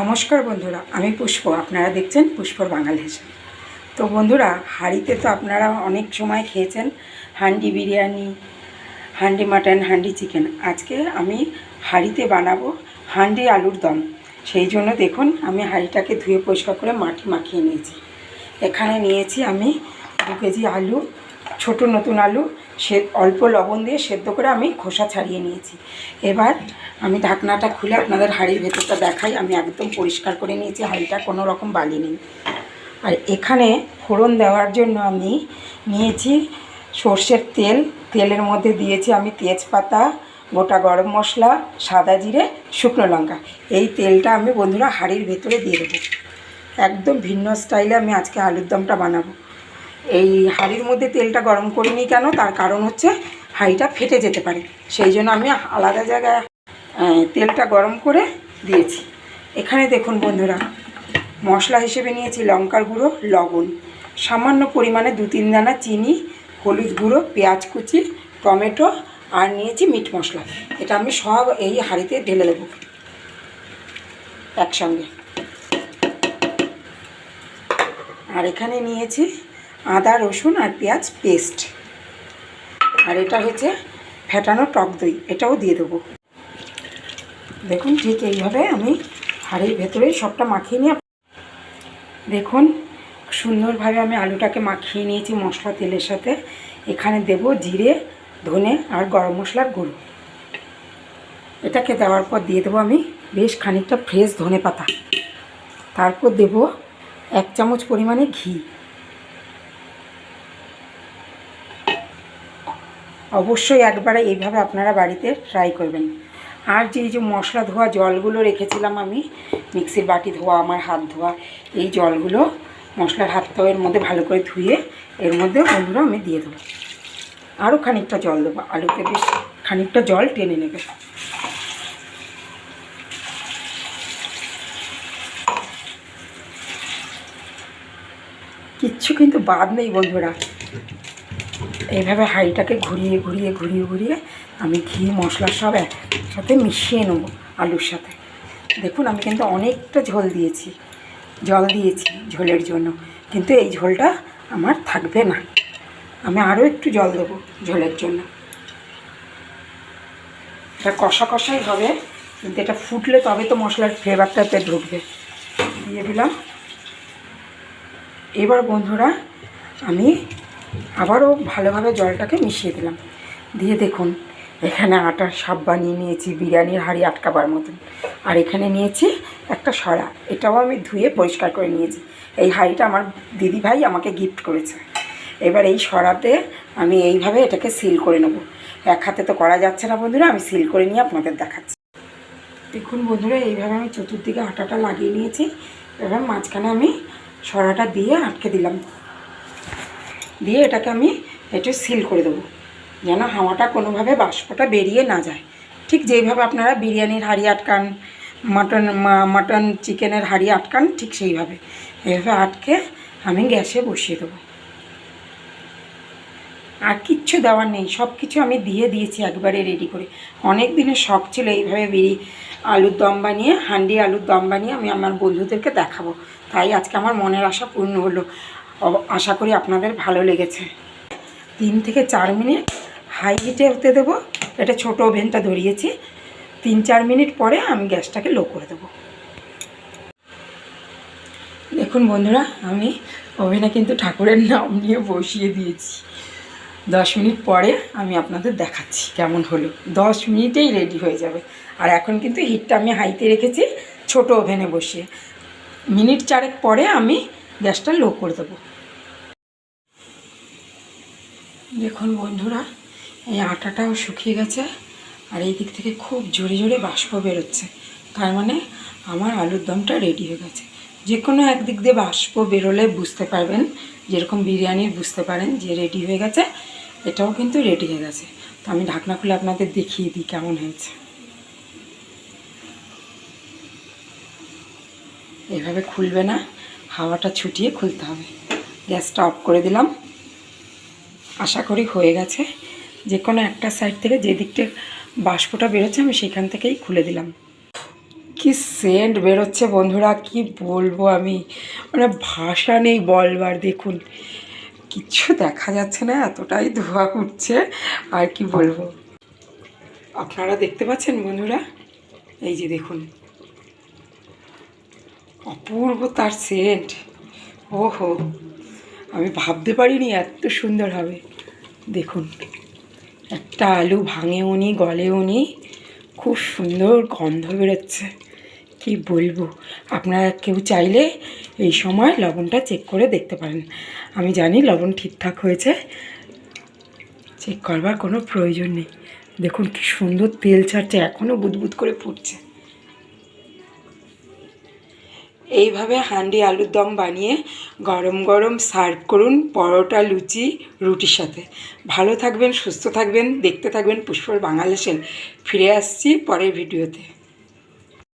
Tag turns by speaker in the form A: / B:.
A: নমস্কার বন্ধুরা, আমি পুষ্প, আপনারা দেখছেন পুষ্পর বাঙাল হেসে তো বন্ধুরা, হাঁড়িতে তো আপনারা অনেক সময় খেয়েছেন হান্ডি বিরিয়ানি হান্ডি মাটন হান্ডি চিকেন। আজকে আমি হাঁড়িতে বানাবো হান্ডি আলুর দম। সেই জন্য দেখুন, আমি হাঁড়িটাকে ধুয়ে পরিষ্কার করে মাটি মাখিয়ে নিয়েছি। এখানে নিয়েছি আমি দু কেজি আলু, ছোট নতুন আলু সে অল্প লবণ দিয়ে সেদ্ধ করে আমি খোসা ছাড়িয়ে নিয়েছি। এবার আমি ঢাকনাটা খুলে আপনাদের হাঁড়ির ভেতরটা দেখাই। আমি একদম পরিষ্কার করে নিয়েছি, হাঁড়িটা কোনো রকম বালি নেই। আর এখানে ফোড়ন দেওয়ার জন্য আমি নিয়েছি সর্ষের তেল। তেলের মধ্যে দিয়েছি আমি তেজপাতা, গোটা গরম মশলা, সাদা জিরে, শুকনো লঙ্কা। এই তেলটা আমি বন্ধুরা হাঁড়ির ভেতরে দিয়ে দেবো। একদম ভিন্ন স্টাইলে আমি আজকে আলুর দমটা বানাবো। এই হাঁড়ির মধ্যে তেলটা গরম করিনি কেন? তার কারণ হচ্ছে হাঁড়িটা ফেটে যেতে পারে। সেই জন্য আমি আলাদা জায়গায় তেলটা গরম করে দিয়েছি। এখানে দেখুন বন্ধুরা, মশলা হিসেবে নিয়েছি লঙ্কার গুঁড়ো, লবণ। সামান্য পরিমাণে দু তিন দানা চিনি, হলুদ গুঁড়ো, পেঁয়াজ কুচি, টমেটো, আর নিয়েছি মিট মশলা। এটা আমি সব এই হাঁড়িতে ঢেলে দেবো একসঙ্গে। আর এখানে নিয়েছি আদা, রসুন আর পেঁয়াজ পেস্ট আর এটা হচ্ছে ফেটানো টক দই, এটাও দিয়ে দেবো। দেখুন ঠিক এইভাবে আমি হাঁড়ির ভেতরে সবটা মাখিয়ে নিয়ে দেখুন সুন্দরভাবে আমি আলুটাকে মাখিয়ে নিয়েছি মশলা তেলের সাথে। এখানে দেব জিরে, ধনে আর গরম মশলার গুঁড়ো। এটাকে দেওয়ার পর দিয়ে দেবো আমি বেশ খানিকটা ফ্রেশ ধনে পাতা। তারপর দেব এক চামচ পরিমাণে ঘি। অবশ্যই একবারে এইভাবে আপনারা বাড়িতে ট্রাই করবেন। আর যে যে মশলা ধোয়া জলগুলো রেখেছিলাম আমি, মিক্সির বাটি ধোয়া, আমার হাত ধোয়া, এই জলগুলো মশলার হাতটাও এর মধ্যে ভালো করে ধুয়ে এর মধ্যে বন্ধুরা আমি দিয়ে দেবো। আরও খানিকটা জল দেবো, আলুতে বেশ খানিকটা জল টেনে নেবে। কিচ্ছু কিন্তু বাদ নেই বন্ধুরা। এইভাবে হাঁড়িটাকে ঘুরিয়ে ঘুরিয়ে ঘুরিয়ে ঘুরিয়ে আমি ঘি, মশলা সব একসাথে মিশিয়ে নেব আলুর সাথে। দেখুন, আমি কিন্তু অনেকটা ঝোল দিয়েছি, জল দিয়েছি ঝোলের জন্য, কিন্তু এই ঝোলটা আমার থাকবে না। আমি আরও একটু জল দেবো ঝোলের জন্য। এটা কষা কষাই হবে, কিন্তু এটা ফুটলে তবে তো মশলার ফ্লেভারটাতে ঢুকবে। দিয়ে দিলাম। এবার বন্ধুরা, আমি আবারও ভালোভাবে জলটাকে মিশিয়ে দিলাম। দিয়ে দেখুন, এখানে আটার সাপ বানিয়ে নিয়েছি, বিরিয়ানির হাঁড়ি আটকাবার মতন। আর এখানে নিয়েছি একটা সরা এটাও আমি ধুয়ে পরিষ্কার করে নিয়েছি। এই হাঁড়িটা আমার দিদি ভাই আমাকে গিফট করেছে। এবার এই সরাতে আমি এইভাবে এটাকে সিল করে নেব। এক হাতে তো করা যাচ্ছে না বন্ধুরা, আমি সিল করে নিয়ে আপনাদের দেখাচ্ছি। দেখুন বন্ধুরা, এইভাবে আমি চতুর্দিকে আটাটা লাগিয়ে নিয়েছি। এবার মাঝখানে আমি সরাটা দিয়ে আটকে দিলাম। দিয়ে এটাকে আমি একটু সিল করে দেবো, যেন হাওয়াটা কোনোভাবে বাষ্পটা বেরিয়ে না যায়। ঠিক যেইভাবে আপনারা বিরিয়ানির হাঁড়ি আটকান, মাটন মাটন চিকেনের হাঁড়ি আটকান, ঠিক সেইভাবে। এইভাবে আটকে আমি গ্যাসে বসিয়ে দেবো। আর কিচ্ছু দেওয়ার নেই সব কিছু আমি দিয়ে দিয়েছি একবারে রেডি করে। অনেক দিনের শখ ছিল এইভাবে বেরিয়ে আলুর দম বানিয়ে হান্ডি আলুর দম বানিয়ে আমি আমার বন্ধুদেরকে দেখাবো। তাই আজকে আমার মনের আশা পূর্ণ হলো। আশা করি আপনাদের ভালো লেগেছে। তিন থেকে চার মিনিট হাই হিটে হতে দেবো। এটা ছোট ওভেনটা ধরিয়েছি। তিন চার মিনিট পরে আমি গ্যাসটাকে লো করে দেবো। দেখুন বন্ধুরা, আমি ওভেনে কিন্তু ঠাকুরের নাম নিয়ে বসিয়ে দিয়েছি। দশ মিনিট পরে আমি আপনাদের দেখাচ্ছি কেমন হলো। দশ মিনিটেই রেডি হয়ে যাবে। আর এখন কিন্তু হিটটা আমি হাইতে রেখেছি ছোট ওভেনে বসিয়ে। মিনিট চারেক পরে আমি গ্যাসটা লো করে দেবো। দেখুন বন্ধুরা, এই আটাটাও শুকিয়ে গেছে আর এই দিক থেকে খুব জোরে জোরে বাষ্প বেরোচ্ছে। তার মানে আমার আলুর দমটা রেডি হয়ে গেছে। যে কোনো একদিক দিয়ে বাষ্প বেরোলে বুঝতে পারবেন, যেরকম বিরিয়ানির বুঝতে পারেন যে রেডি হয়ে গেছে, এটাও কিন্তু রেডি হয়ে গেছে। তো আমি ঢাকনা খুলে আপনাদের দেখিয়ে দিই কেমন হয়েছে। এভাবে খুলবে না হাওয়াটা ছুটিয়ে খুলতে হবে। গ্যাসটা অফ করে দিলাম। আশা করি হয়ে গেছে। যে কোনো একটা সাইড থেকে যে দিকটা বাষ্পটা বেরোচ্ছে, আমি সেখান থেকেই খুলে দিলাম। কি সেন্ট বেরোচ্ছে বন্ধুরা, কি বলব আমি? মানে ভাষা নেই বলবার, দেখুন। কিচ্ছু দেখা যাচ্ছে না, এতটাই ধোয়া উঠছে। আর কি বলব? আপনারা দেখতে পাচ্ছেন বন্ধুরা? এই যে দেখুন। অপূর্ব তার সেন্ট ওহো, আমি ভাবতে পারিনি এত সুন্দর হবে। দেখুন, একটা আলু ভাঙেও নি গলেও নি খুব সুন্দর গন্ধ বেরোচ্ছে। কি বলব, আপনারা কেউ চাইলে এই সময় লবণটা চেক করে দেখতে পারেন। আমি জানি লবণ ঠিকঠাক হয়েছে চেক করবার কোনো প্রয়োজন নেই। দেখুন, কি সুন্দর তেল ছাড়ছে এখনও বুদবুদ করে ফুটছে। এইভাবে হান্ডি আলুর দম বানিয়ে গরম গরম সার্ভ করুন পরোটা, লুচি, রুটির সাথে। ভালো থাকবেন, সুস্থ থাকবেন, দেখতে থাকবেন পুষ্পর বাংলাদেশের ফিরে আসছি পরের ভিডিওতে।